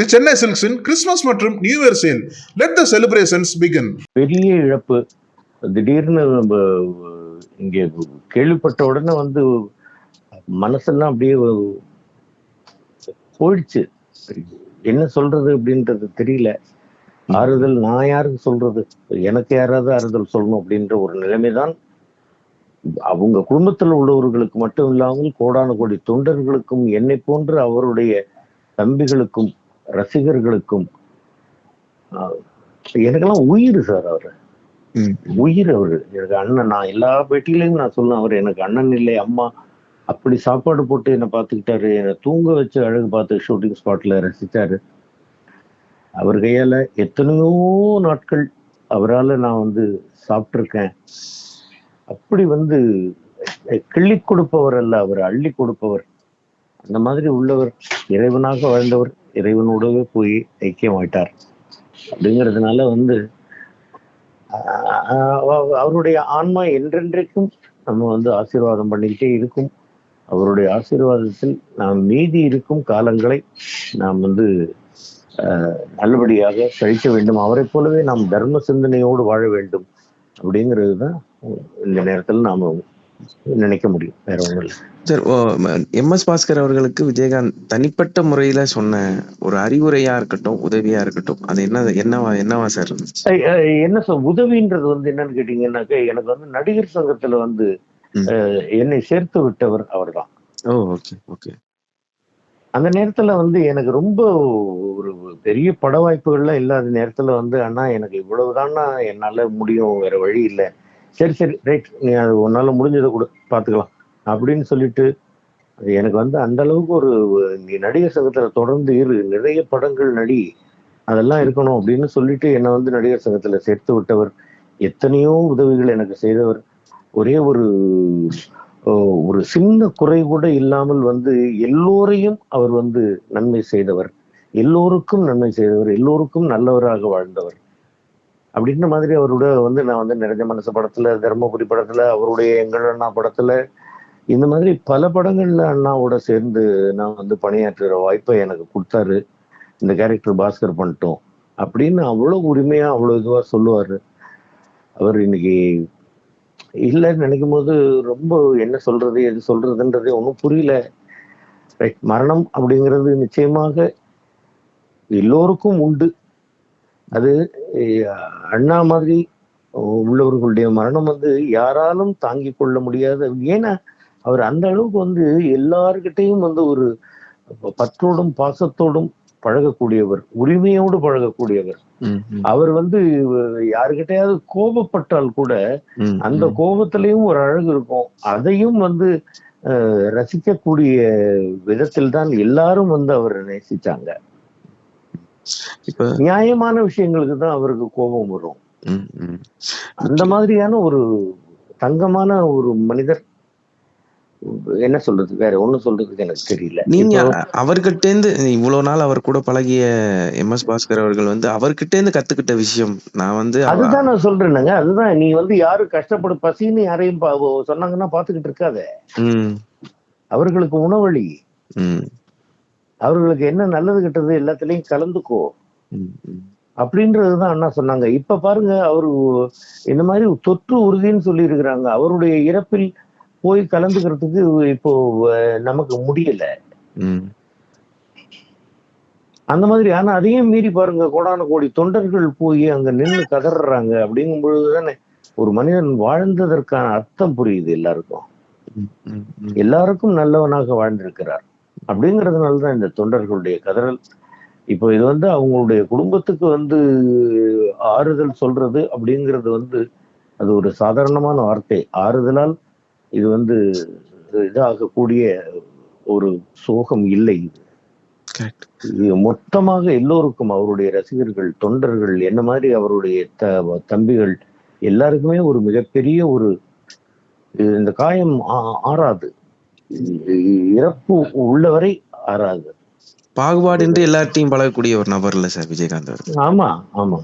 தி சென்னை சில்க்ஸின் கிறிஸ்துமஸ் மற்றும் new year sale. Let the celebrations begin பெரிய இழப்பு. திடீர்னு நம்ம இங்கே கேள்விப்பட்ட உடனே வந்து மனசெல்லாம் அப்படியே போயிடுச்சு. என்ன சொல்றது அப்படின்றது தெரியல. ஆறுதல் நான் யாருக்கு சொல்றது? எனக்கு யாராவது ஆறுதல் சொல்லணும் அப்படின்ற ஒரு நிலைமைதான். அவங்க குடும்பத்தில் உள்ளவர்களுக்கு மட்டும் இல்லாமல் கோடான கோடி தொண்டர்களுக்கும் என்னை போன்ற அவருடைய தம்பிகளுக்கும் ரசிகர்களுக்கும் எனக்கெல்லாம் உயிர் சார் அவர். உயிர் அவரு. எனக்கு அண்ணன் நான் எல்லா பேட்டியிலையும் நான் சொல்லுவேன் அவர் எனக்கு அண்ணன் இல்லை அம்மா. அப்படி சாப்பாடு போட்டு என்னை பார்த்துக்கிட்டாரு. என்னை தூங்க வச்சு அழகு பார்த்து ஷூட்டிங் ஸ்பாட்ல ரசிச்சாரு. அவர் கையால எத்தனையோ நாட்கள் அவரால் நான் வந்து சாப்பிட்ருக்கேன் அப்படி வந்து கிள்ளி கொடுப்பவர் அல்ல அவர் அள்ளி கொடுப்பவர். அந்த மாதிரி உள்ளவர் இறைவனாக வாழ்ந்தவர். இறைவனோடவே போய் ஐக்கியமாயிட்டார். அப்படிங்கிறதுனால வந்து ஆஹ் அவ- அவருடைய ஆன்மா என்றென்றைக்கும் நம்ம வந்து ஆசீர்வாதம் பண்ணிக்கிட்டே இருக்கும். அவருடைய ஆசீர்வாதத்தில் நாம் மீதி இருக்கும் காலங்களை நாம் வந்து ஆஹ், நல்லபடியாக கழிக்க வேண்டும். அவரைப் போலவே நாம் தர்ம சிந்தனையோடு வாழ வேண்டும். அப்படிங்கிறது தான் இந்த நேரத்தில் நாம் நினைக்க முடியும். வேற ஒன்றும் இல்லை. சார் எம் எஸ் பாஸ்கர் அவர்களுக்கு விஜயகாந்த் தனிப்பட்ட முறையில சொன்ன ஒரு அறிவுரையா இருக்கட்டும் உதவியா இருக்கட்டும் அது என்ன என்னவா என்னவா சார் என்ன சொல் உதவின்றது வந்து என்னன்னு கேட்டீங்கன்னாக்க எனக்கு வந்து நடிகர் சங்கத்துல வந்து என்னை சேர்த்து விட்டவர் அவர்தான். Oh okay okay. அந்த நேரத்துல வந்து எனக்கு ரொம்ப ஒரு பெரிய பட வாய்ப்புகள்லாம் இல்லாத நேரத்துல வந்து அண்ணா எனக்கு இவ்வளவுதான்னா என்னால முடியும் வேற வழி இல்லை. சரி சரி ரைட் நீ அது உன்னால முடிஞ்சதை கொடு பாத்துக்கலாம். அப்படின்னு சொல்லிட்டு அது எனக்கு வந்து அந்த அளவுக்கு ஒரு நீ நடிகர் சங்கத்துல தொடர்ந்து இரு நிறைய படங்கள் நடி அதெல்லாம் இருக்கணும் அப்படின்னு சொல்லிட்டு என்னை வந்து நடிகர் சங்கத்துல சேர்த்து விட்டவர் எத்தனையோ உதவிகள் எனக்கு செய்தவர். ஒரே ஒரு ஒரு சின்ன குறை கூட இல்லாமல் வந்து எல்லோரையும் அவர் வந்து நன்மை செய்தவர். எல்லோருக்கும் நன்மை செய்தவர் எல்லோருக்கும் நல்லவராக வாழ்ந்தவர். அப்படின்ற மாதிரி அவரோட வந்து நான் வந்து நிறைஞ்ச மனசு படத்துல தர்மபுரி படத்துல அவருடைய எங்கள் அண்ணா படத்துல இந்த மாதிரி பல படங்கள்ல அண்ணாவோட சேர்ந்து நான் வந்து பணியாற்றுகிற வாய்ப்பை எனக்கு கொடுத்தாரு. இந்த கேரக்டர் பாஸ்கர் பண்ணிட்டோம். அப்படின்னு அவ்வளவு உரிமையா அவ்வளவு இதுவா சொல்லுவாரு. அவர் இன்னைக்கு இல்லைன்னு நினைக்கும் போது ரொம்ப என்ன சொல்றது எது சொல்றதுன்றதே ஒன்றும் புரியல. ரைட் மரணம் அப்படிங்கிறது நிச்சயமாக எல்லோருக்கும் உண்டு. அது அண்ணா மாதிரி உள்ளவர்களுடைய மரணம் வந்து யாராலும் தாங்கிக் கொள்ள முடியாத ஏன்னா அவர் அந்த அளவுக்கு வந்து எல்லார்கிட்டையும் வந்து ஒரு பற்றோடும் பாசத்தோடும் பழகக்கூடியவர் உரிமையோடு பழகக்கூடியவர். அவர் வந்து யாருக்கிட்டையாவது கோபப்பட்டால் கூட அந்த. கோபத்திலையும் ஒரு அழகு இருக்கும். அதையும் வந்து ரசிக்கக்கூடிய விதத்தில் தான் எல்லாரும் வந்து அவரை நேசிச்சாங்க. இப்ப நியாயமான விஷயங்களுக்கு தான் அவருக்கு கோபம் வரும். அந்த மாதிரியான ஒரு தங்கமான ஒரு மனிதர் என்ன சொல்றது வேற ஒண்ணும் சொல்றதுக்கு எனக்கு தெரியல. நீங்க அவர்கிட்ட இருந்து இவ்வளவு நாள் அவர் கூட பழகிய எம் எஸ் பாஸ்கர் அவர்கள் வந்து அவர்கிட்ட இருந்து கத்துக்கிட்ட விஷயம். நான் வந்து அதுதான் நான் சொல்றேனுங்க. அதுதான் நீ வந்து யாரும் கஷ்டப்படு பசின்னு யாரையும் பா- சொன்னாங்கன்னா பாத்துக்கிட்டு இருக்காத. அவர்களுக்கு உணவழி. அவர்களுக்கு என்ன நல்லது கெட்டது எல்லாத்துலயும் கலந்துக்கோ. ம். அப்படின்றதுதான் அண்ணா சொன்னாங்க. இப்ப பாருங்க அவரு இந்த மாதிரி தொற்று உறுதின்னு சொல்லி இருக்கிறாங்க அவருடைய இறப்பில் போய் கலந்துக்கிறதுக்கு இப்போ நமக்கு முடியல. அந்த மாதிரி ஆனா அதையும் மீறி பாருங்க கோடான கோடி தொண்டர்கள் போய் அங்க நின்று கதறாங்க அப்படிங்கும் பொழுதுதானே ஒரு மனிதன் வாழ்ந்ததற்கான அர்த்தம் புரியுது எல்லாருக்கும். எல்லாருக்கும் நல்லவனாக வாழ்ந்திருக்கிறார். அப்படிங்கிறதுனால தான் இந்த தொண்டர்களுடைய கதறல். இப்போ இது வந்து அவங்களுடைய குடும்பத்துக்கு வந்து ஆறுதல் சொல்றது அப்படிங்கிறது வந்து அது ஒரு சாதாரணமான வார்த்தை. ஆறுதலால் இது வந்து இதாகக்கூடிய ஒரு சோகம் இல்லை. இது. மொத்தமாக எல்லோருக்கும் அவருடைய ரசிகர்கள் தொண்டர்கள் என்ன மாதிரி அவருடைய த- தம்பிகள் எல்லாருக்குமே ஒரு மிகப்பெரிய ஒரு இந்த காயம் ஆறாது. இறப்பு உள்ளவரை ஆறாது. பாகுபாடின்றி எல்லார்ட்டையும் பழகக்கூடிய ஒரு நபர் இல்ல சார் விஜயகாந்த் அவர் ஆமா ஆமா.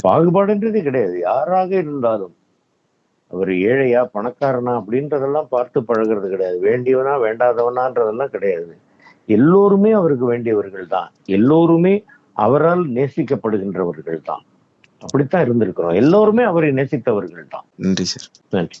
பாகுபாடுன்றதே கிடையாது. யாராக இருந்தாலும் அவர் ஏழையா பணக்காரனா அப்படின்றதெல்லாம் பார்த்து பழகுறது கிடையாது. வேண்டியவனா வேண்டாதவனான்றதெல்லாம் கிடையாது. எல்லோருமே அவருக்கு வேண்டியவர்கள் தான். எல்லோருமே அவரால் நேசிக்கப்படுகின்றவர்கள் தான். அப்படித்தான் இருந்திருக்கிறோம். எல்லோருமே அவரை நேசித்தவர்கள் தான். நன்றி சார். நன்றி.